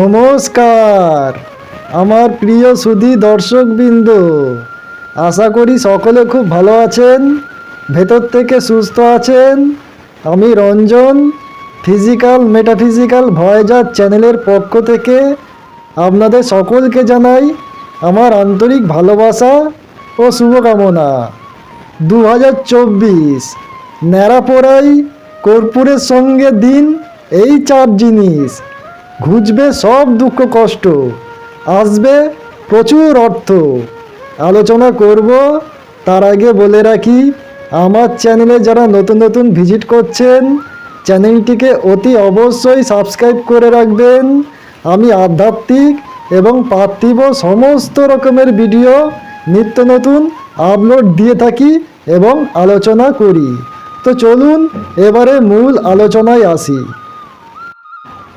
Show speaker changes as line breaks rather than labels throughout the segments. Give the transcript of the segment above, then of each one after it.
নমস্কার। আমার প্রিয় সুধী দর্শকবৃন্দ, আশা করি সকলে খুব ভালো আছেন, ভেতর থেকে সুস্থ আছেন। আমি রঞ্জন ফিজিক্যাল মেটাফিজিক্যাল ভয়েজার চ্যানেলের পক্ষ থেকে আপনাদের সকলকে জানাই আমার আন্তরিক ভালোবাসা ও শুভকামনা। দু হাজার চব্বিশ, ন্যাড়াপোড়াই কর্পূরের সঙ্গে দিন এই চার জিনিস। ঘুচবে সব দুঃখ কষ্ট, আসবে প্রচুর অর্থ। আলোচনা করব, তার আগে বলে রাখি, আমার চ্যানেলে যারা নতুন নতুন ভিজিট করছেন, চ্যানেলটিকে অতি অবশ্যই সাবস্ক্রাইব করে রাখবেন। আমি আধ্যাত্মিক এবং পার্থিব সমস্ত রকমের ভিডিও নিত্য নতুন আপলোড দিয়ে থাকি এবং আলোচনা করি। তো চলুন, এবারে মূল আলোচনায় আসি।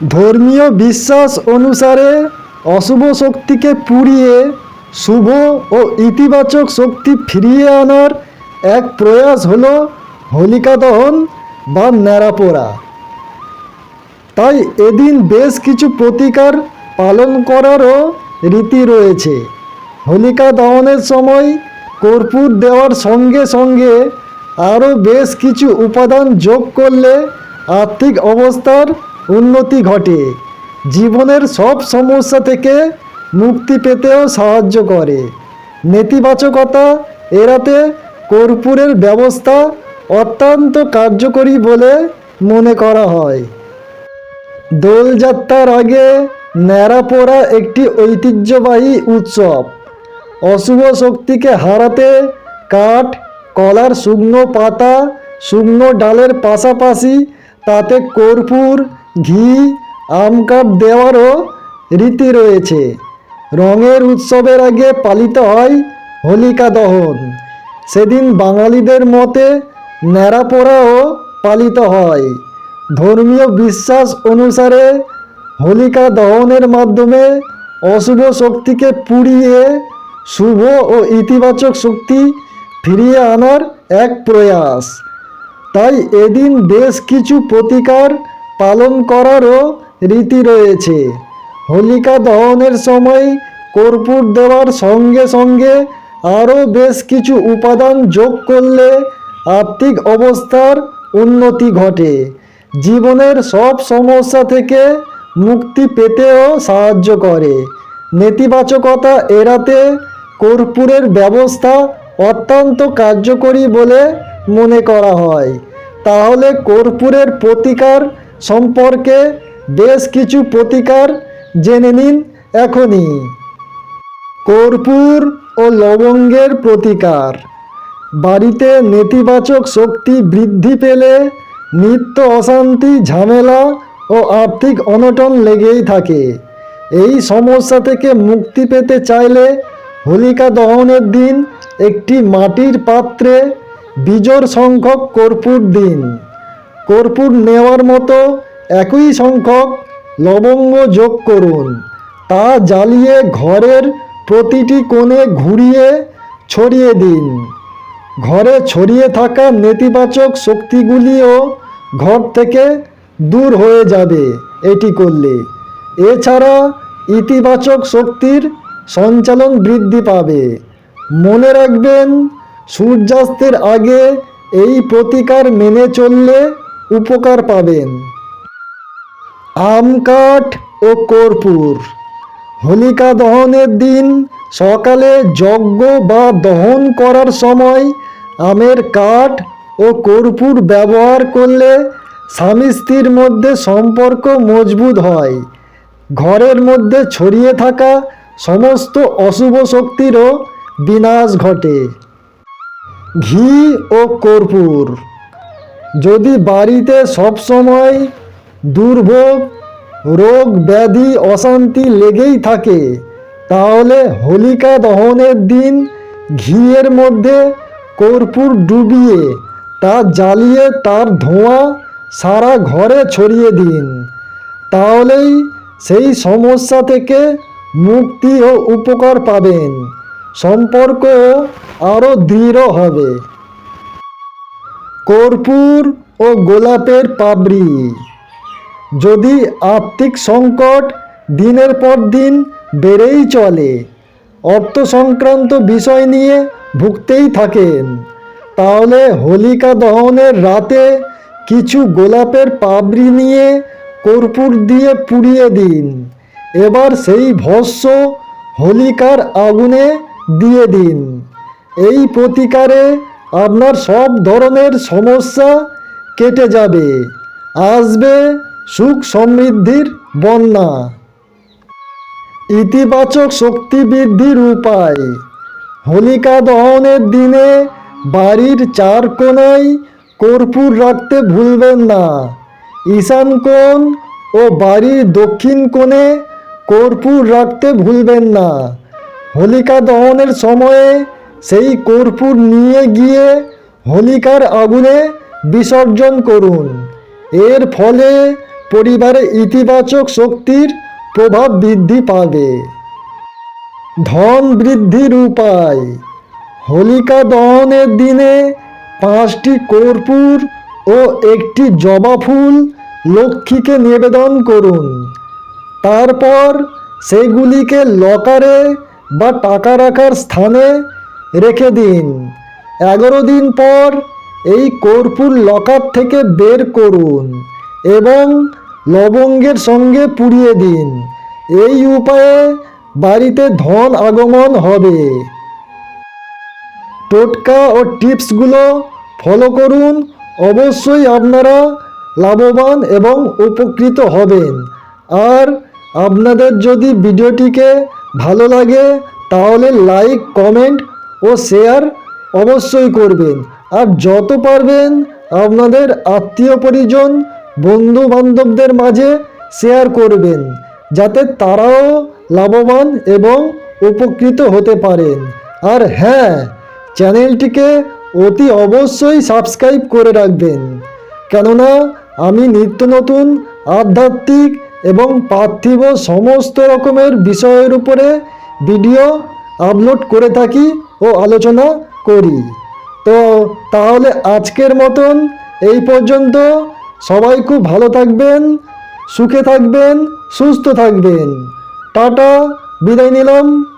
ধর্মীয় বিশ্বাস অনুসারে অশুভ শক্তিকে পুড়িয়ে শুভ ও ইতিবাচক শক্তি ফিরিয়ে আনার এক প্রয়াস হল হোলিকা দহন বা ন্যাড়াপোড়া তাই এদিন বেশ কিছু প্রতিকার পালন করারও রীতি রয়েছে। হোলিকা দহনের সময় কর্পূর দেওয়ার সঙ্গে সঙ্গে আরও বেশ কিছু উপাদান যোগ করলে আর্থিক অবস্থার উন্নতি ঘটে। জীবনের সব সমস্যা থেকে মুক্তি পেতেও সাহায্য করে। নেতিবাচকতা এড়াতে কর্পূরের ব্যবস্থা অত্যন্ত কার্যকরী বলে মনে করা হয়। দোলযাত্রার আগে ন্যাড়াপোড়া একটি ঐতিহ্যবাহী উৎসব। অশুভ শক্তিকে হারাতে কাঠ, কলার শুকনো পাতা, শুকনো ডালের পাশাপাশি তাতে কর্পূর ঘি, আম কাপ দেওয়ারও রীতি রয়েছে। রঙের উৎসবের আগে পালিত হয় হোলিকা দহন। সেদিন বাঙালিদের মতে ন্যাড়াপোড়াও পালিত হয়। ধর্মীয় বিশ্বাস অনুসারে হোলিকা দহনের মাধ্যমে অশুভ শক্তিকে পুড়িয়ে শুভ ও ইতিবাচক শক্তি ফিরিয়ে আনার এক প্রয়াস। তাই এদিন বেশ কিছু প্রতিকার পালন করারও রীতি রয়েছে। হোলিকা দহনের সময় কর্পূর দেওয়ার সঙ্গে সঙ্গে আরও বেশ কিছু উপাদান যোগ করলে আর্থিক অবস্থার উন্নতি ঘটে। জীবনের সব সমস্যা থেকে মুক্তি পেতেও সাহায্য করে। নেতিবাচকতা এড়াতে কর্পূরের ব্যবস্থা অত্যন্ত কার্যকরী বলে মনে করা হয়। তাহলে কর্পূরের প্রতিকার সম্পর্কে বেশ কিছু প্রতিকার জেনে নিন এখনই। কর্পূর ও লবঙ্গের প্রতিকার। বাড়িতে নেতিবাচক শক্তি বৃদ্ধি পেলে নিত্য অশান্তি, ঝামেলা ও আর্থিক অনটন লেগেই থাকে। এই সমস্যা থেকে মুক্তি পেতে চাইলে হোলিকা দহনের দিন একটি মাটির পাত্রে বিজোর সংখ্যক কর্পূর দিন। কর্পূর নেওয়ার মতো একই সংখ্যক লবঙ্গ যোগ করুন। তা জ্বালিয়ে ঘরের প্রতিটি কোণে ঘুরিয়ে ছড়িয়ে দিন। ঘরে ছড়িয়ে থাকা নেতিবাচক শক্তিগুলিও ঘর থেকে দূর হয়ে যাবে এটি করলে। এছাড়া ইতিবাচক শক্তির সঞ্চালন বৃদ্ধি পাবে। মনে রাখবেন, সূর্যাস্তের আগে এই প্রতিকার মেনে চললে উপকার পাবেন। আম কাঠ ও কর্পূর। হোলিকা দহনের দিন সকালে যজ্ঞ বা দহন করার সময় আমের কাঠ ও কর্পূর ব্যবহার করলে স্বামী স্ত্রীর মধ্যে সম্পর্ক মজবুত হয়। ঘরের মধ্যে ছড়িয়ে থাকা সমস্ত অশুভ শক্তিরও বিনাশ ঘটে। ঘি ও কর্পূর। যদি বাড়িতে সবসময় দুর্ভোগ, রোগ, ব্যাধি, অশান্তি লেগেই থাকে, তাহলে হোলিকা দহনের দিন ঘিয়ের মধ্যে কর্পূর ডুবিয়ে তা জ্বালিয়ে তার ধোঁয়া সারা ঘরে ছড়িয়ে দিন। তাহলেই সেই সমস্যা থেকে মুক্তি ও উপকার পাবেন। সম্পর্ক আরও দৃঢ় হবে। কর্পূর ও গোলাপের পাবড়ি। যদি আর্থিক সংকট দিনের পর দিন বেড়েই চলে অর্থ সংক্রান্ত বিষয় নিয়ে ভুগতেই থাকেন, তাহলে হোলিকা দহনের রাতে কিছু গোলাপের পাবড়ি নিয়ে কর্পূর দিয়ে পুড়িয়ে দিন। এবার সেই ভস্য হোলিকার আগুনে দিয়ে দিন। এই প্রতিকারে আপনার সব ধরনের সমস্যা কেটে যাবে। আসবে সুখ সমৃদ্ধির বন্যা। ইতিবাচক শক্তি বৃদ্ধির উপায়। হোলিকা দহনের দিনে বাড়ির চার কোণায় কর্পূর রাখতে ভুলবেন না। ঈশান কোণ ও বাড়ির দক্ষিণ কোণে কর্পূর রাখতে ভুলবেন না। হোলিকা দহনের সময়ে সেই কর্পূর নিয়ে গিয়ে হোলিকার আগুনে বিসর্জন করুন। এর ফলে পরিবারে ইতিবাচক শক্তির প্রভাব বৃদ্ধি পাবে। ধন বৃদ্ধির উপায়। হোলিকা দহনের দিনে পাঁচটি কর্পূর ও একটি জবা ফুল লক্ষ্মীকে নিবেদন করুন। তারপর সেগুলিকে লকারে বা টাকা রাখার স্থানে রেখে দিন। এগারো দিন পর এই কর্পূর লকার থেকে বের করুন এবং লবঙ্গের সঙ্গে পুড়িয়ে দিন। এই উপায়ে বাড়িতে ধন আগমন হবে। টোটকা ও টিপসগুলো ফলো করুন। অবশ্যই আপনারা লাভবান এবং উপকৃত হবেন। আর আপনাদের যদি ভিডিওটিকে ভালো লাগে, তাহলে লাইক, কমেন্ট ও শেয়ার অবশ্যই করবেন। আর যত পারবেন, আপনাদের আত্মীয় পরিজন বন্ধু বান্ধবদের মাঝে শেয়ার করবেন, যাতে তারাও লাভবান এবং উপকৃত হতে পারেন। আর হ্যাঁ চ্যানেলটিকে অতি অবশ্যই সাবস্ক্রাইব করে রাখবেন। কেননা, আমি নিত্য নতুন, আধ্যাত্মিক এবং পার্থিব সমস্ত রকমের বিষয়ের উপরে ভিডিও আপলোড করে থাকি। ও আলোচনা করি। তো তাহলে আজকের মতন এই পর্যন্ত। সবাই খুব ভালো থাকবেন, সুখে থাকবেন, সুস্থ থাকবেন। টাটা, বিদায় নিলাম।